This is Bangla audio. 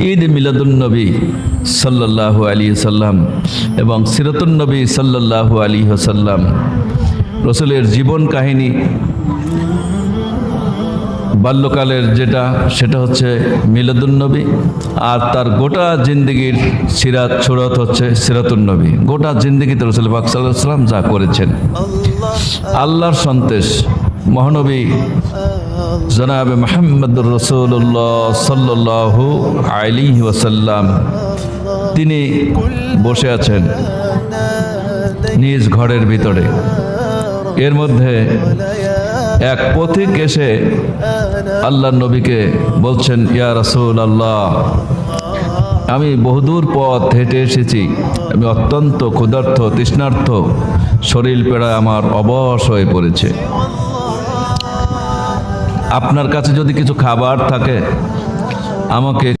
ঈদ মিলাদুলনবী সাল্লাহ আলী সাল্লাম এবং সিরতুলনবী সাল্লাহ আলী সাল্লাম রসুলের জীবন কাহিনী। বাল্যকালের যেটা, সেটা হচ্ছে মিলাদুন্নবী আর তার গোটা জিন্দগির সিরাত সুরত হচ্ছে সিরাতুন্নবী। গোটা জিন্দগিতে রসুল পাক যা করেছেন। আল্লাহর সন্তেষ মহানবী জনাবে মোহাম্মদুর রসুল্লাহ সাল্লাহু আলী ওয়াসাল্লাম, তিনি বসে আছেন নিজ ঘরের ভিতরে। এর মধ্যে এক পথিক এসে আল্লাহ নবীকে বলছেন, ইয়া রাসুল আল্লাহ আমি বহুদূর পথ হেঁটে এসেছি। আমি অত্যন্ত ক্ষুধার্থ তৃষ্ণার্থ শরীর পেড়ায় আমার অবশ হয়ে পড়েছে। আপনার কাছে যদি কিছু খাবার থাকে, আমাকে